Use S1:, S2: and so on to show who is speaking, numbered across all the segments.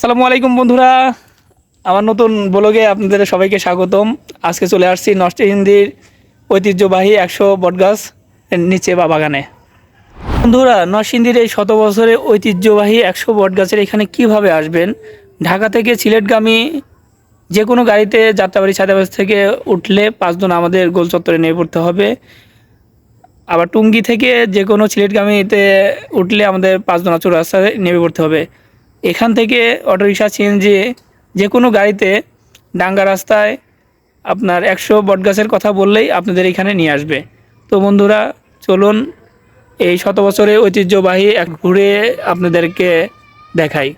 S1: আসসালামু আলাইকুম বন্ধুরা। আমার নতুন ব্লগে আপনাদের সবাইকে স্বাগতম। আজকে চলে আসছি নষ্ট হিন্দির ঐতিহ্যবাহী একশো বটগাছ নিচে বা বাগানে। বন্ধুরা নরসিংদীর এই শত বছরের ঐতিহ্যবাহী একশো বটগাছের এখানে কীভাবে আসবেন? ঢাকা থেকে সিলেটগামী যে কোনো গাড়িতে যাত্রাবাড়ি ছাদাবাস থেকে উঠলে পাঁচজন আমাদের গোল চত্বরে নেমে পড়তে হবে। আবার টুঙ্গি থেকে যে কোনো সিলেটগামীতে উঠলে আমাদের পাঁচজন চৌরাস্তায় রাস্তায় নেমে পড়তে হবে। এখান থেকে অটোরিকশা সিএনজি যে কোনো গাড়িতে ডাঙ্গা রাস্তায় আপনার একশো বটগাছের কথা বললেই আপনাদের এখানে নিয়ে আসবে। তো বন্ধুরা, চলুন এই শত বছরের ঐতিহ্যবাহী এক ঘুরে আপনাদেরকে দেখাই।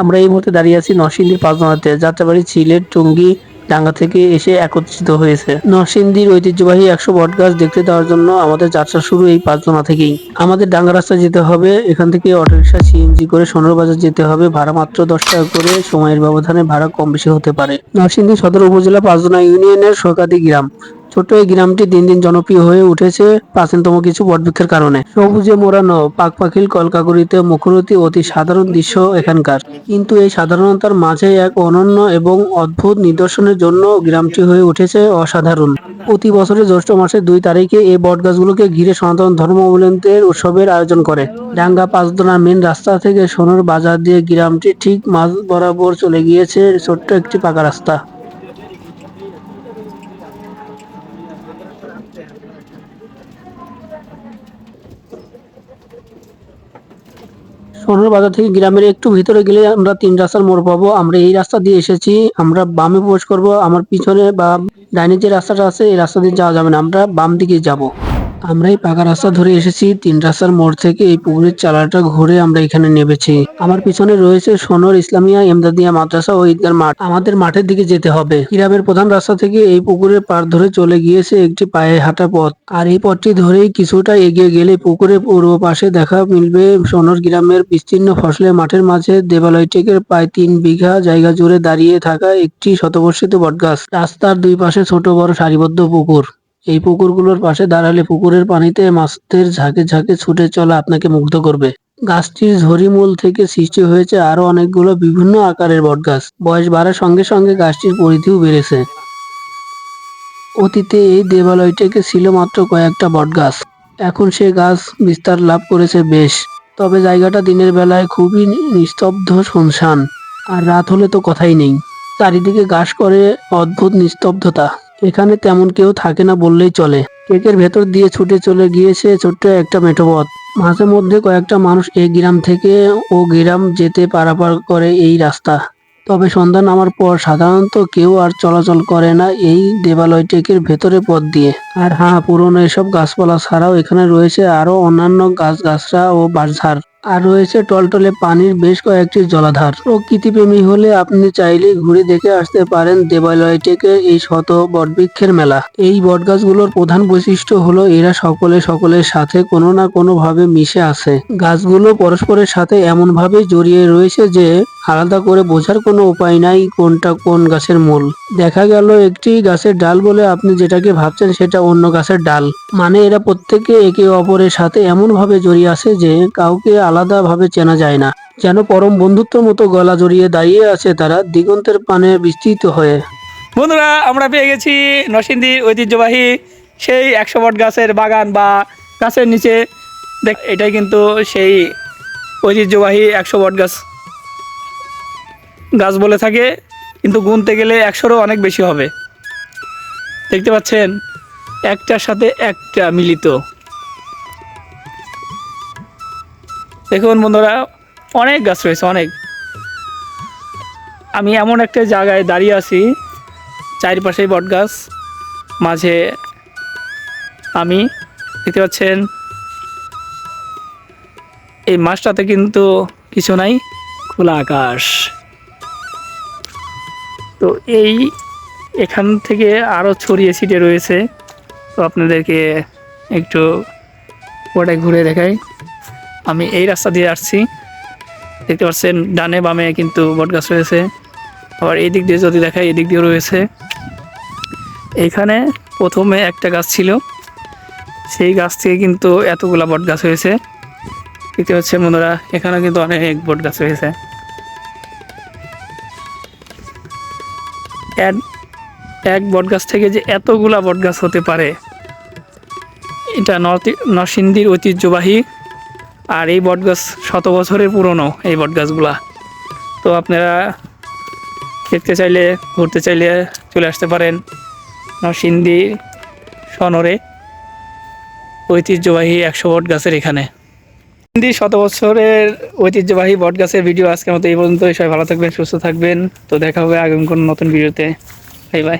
S2: আমরা এই মুহূর্তে দাঁড়িয়ে আছি নরসিংদীর পাঁচজনাতে। যাত্রাবাড়ি, সিলেট, টুঙ্গি ডাঙ্গা থেকে এসে একত্রিত হয়েছে। নরসিংদীর ঐতিহ্যবাহী একশো বটগাছ দেখতে দেওয়ার জন্য আমাদের যাত্রা শুরু এই পাঁচজনা থেকেই। আমাদের ডাঙ্গা রাস্তা যেতে হবে, এখান থেকে অটোরিকশা সিএনজি করে সোনার বাজার যেতে হবে। ভাড়া মাত্র দশ টাকা করে, সময়ের ব্যবধানে ভাড়া কম বেশি হতে পারে। নরসিংদী সদর উপজেলা পাঁচজনা ইউনিয়নের সরকারি গ্রাম। ছোট্ট এই গ্রামটি দিন দিন জনপ্রিয় হয়ে উঠেছে প্রাচীনতম কিছু বটবৃক্ষের কারণে। সবুজে মোড়ানো পাক পাখিল কলকাকরিতে মুখরতি অতি সাধারণ দৃশ্য এখানকার। কিন্তু এই সাধারণতার মাঝে এক অনন্য এবং অদ্ভুত নিদর্শনের জন্য গ্রামটি হয়ে উঠেছে অসাধারণ। প্রতি বছরের জ্যৈষ্ঠ মাসের দুই তারিখে এই বটগাছগুলোকে ঘিরে সনাতন ধর্মাবলম্বীদের উৎসবের আয়োজন করে। ডাঙ্গা পাঁচদোনা মেন রাস্তা থেকে সোনার বাজার দিয়ে গ্রামটি ঠিক মাঝ বরাবর চলে গিয়েছে ছোট্ট একটি পাকা রাস্তা। সোনার বাজার থেকে গ্রামের একটু ভিতরে গেলে আমরা তিন রাস্তার মোড় পাবো। আমরা এই রাস্তা দিয়ে এসেছি, আমরা বামে প্রবেশ করব। আমার পিছনে বা ডাইনে যে রাস্তাটা আছে, এই রাস্তা দিয়ে যাওয়া যাবে না। আমরা বাম দিকে যাব। আমরা এই পাকা রাস্তা ধরে এসেছি, তিন রাস্তার মোড় থেকে এই পুকুরের চালাটা ঘুরে আমরা এখানে নেমেছি। আমার পিছনে রয়েছে সোনর ইসলামিয়া এমদাদিয়া মাদ্রাসা ও ঈদগার মাঠ। আমাদের মাঠের দিকে যেতে হবে। গ্রামের প্রধান রাস্তা থেকে এই পুকুরের পার ধরে চলে গিয়েছে একটি পায়ে হাঁটা পথ। আর এই পথটি ধরেই কিছুটা এগিয়ে গেলে পুকুরের পূর্ব পাশে দেখা মিলবে সোনর গ্রামের বিস্তীর্ণ ফসলের মাঠের মাঝে। দেবালয়টিকে প্রায় তিন বিঘা জায়গা জুড়ে দাঁড়িয়ে থাকা একটি শতবর্ষিত বটগাছ। রাস্তার দুই পাশে ছোট বড় সারিবদ্ধ পুকুর। এই পুকুরগুলোর পাশে দাঁড়ালে পুকুরের পানিতে মাছদের ঝাঁকে ঝাঁকে ছুটে চলা আপনাকে মুগ্ধ করবে। গাছটির ঝরিমূল থেকে সৃষ্টি হয়েছে আরও অনেকগুলো বিভিন্ন আকারের বটগাছ। বয়স বাড়ার সঙ্গে সঙ্গে গাছটির পরিধিও বেড়েছে। অতীতে এই দেবালয়টিকে ছিল মাত্র কয়েকটা বটগাছ। এখন সে গাছ বিস্তার লাভ করেছে বেশ। তবে জায়গাটা দিনের বেলায় খুবই নিস্তব্ধ শুনশান। আর রাত হলে তো কথাই নেই। চারিদিকে গাছ করে অদ্ভুত নিস্তব্ধতা। এখানে তেমন কেউ থাকে না বললেই চলে। কেকের ভেতর দিয়ে ছুটে চলে গিয়েছে ছোট্ট একটা মেঠোপথ মাঝে মধ্যে কয়েকটা মানুষ এই গ্রাম থেকে ও গ্রাম যেতে পারাপার করে এই রাস্তা। তবে সন্ধ্যা নামার পর সাধারণত কেউ আর চলাচল করে না এই দেবালয়টিকের ভেতরে পথ দিয়ে। আর হ্যাঁ পুরনো এসব গাছপালা ছাড়াও এখানে রয়েছে আরও অন্যান্য গাছ গাছরা ও বাঁশঝাড়। আর রয়েছে টলটলে পানির বেশ কয়েকটি জলাধার। প্রকৃতিপ্রেমী হলে আপনি চাইলে ঘুরে দেখে আসতে পারেন দেবালয়টিকে এই শত বটবৃক্ষের মেলা। এই বটগাছগুলোর প্রধান বৈশিষ্ট্য হলো এরা সকলে সকলের সাথে কোনো না কোনোভাবে মিশে আছে। গাছগুলো পরস্পরের সাথে এমন ভাবে জড়িয়ে রয়েছে যে আলাদা করে বোঝার কোনো উপায় নাই কোনটা কোন গাছের মূল। দেখা গেল একটি গাছের ডাল বলে আপনি যেটাকে ভাবছেন সেটা অন্য গাছের ডাল। মানে এরা প্রত্যেকে একে অপরের সাথে এমন ভাবে জড়িয়ে আছে যে কাউকে আলাদা ভাবে চেনা যায় না। যেন পরম বন্ধুত্ব মতো গলা জড়িয়ে দাঁড়িয়ে আছে তারা দিগন্তের পানে বিস্তৃত হয়ে।
S1: বন্ধুরা, আমরা পেয়ে গেছি নরসিংদীর ঐতিহ্যবাহী সেই একশো বট গাছের বাগান বা গাছের নিচে। দেখ, এটাই কিন্তু সেই ঐতিহ্যবাহী একশো বট গাছ। গাছ বলে থাকে, কিন্তু গুনতে গেলে একশোরও অনেক বেশি হবে। দেখতে পাচ্ছেন, একটার সাথে একটা মিলিত। দেখুন বন্ধুরা, অনেক গাছ রয়েছে, অনেক। আমি এমন একটা জায়গায় দাঁড়িয়ে আছি চারিপাশে বট গাছ, মাঝে আমি, দেখতে পাচ্ছেন, এই মাছটাতে কিন্তু কিছু নাই, খোলা আকাশ। তো এই এখান থেকে আরও ছড়িয়ে ছিটে রয়েছে। তো আপনাদেরকে একটু ওটা ঘুরে দেখাই। আমি এই রাস্তা দিয়ে আসছি। দেখতে পাচ্ছেন, ডানে বামে কিন্তু বটগাছ রয়েছে। আবার এই দিক দিয়ে যদি দেখাই, এই দিক দিয়েও রয়েছে। এইখানে প্রথমে একটা গাছ ছিল। সেই গাছ থেকে কিন্তু এতগুলা বট গাছ হয়েছে। দেখতে পাচ্ছেন বন্ধুরা এখানে কিন্তু অনেক বট গাছ হয়েছে এক- এক বট গাছ থেকে যে এতগুলা বট গাছ হতে পারে, এটা নর্থ নরসিংদীর ঐতিহ্যবাহী। আর এই বট গাছ শত বছরের পুরনো, এই বট গাছগুলা তো আপনারা দেখতে চাইলে, ঘুরতে চাইলে চলে আসতে পারেন নরসিংদী সনরে ঐতিহ্যবাহী একশো বট গাছের এখানে। হিন্দি শত বছরের ঐতিহ্যবাহী বটগাছের ভিডিও আজকের মতো এই পর্যন্ত সবাই ভালো থাকবেন, সুস্থ থাকবেন। তো দেখা হবে আগামী কোনো নতুন ভিডিওতে। Bye bye.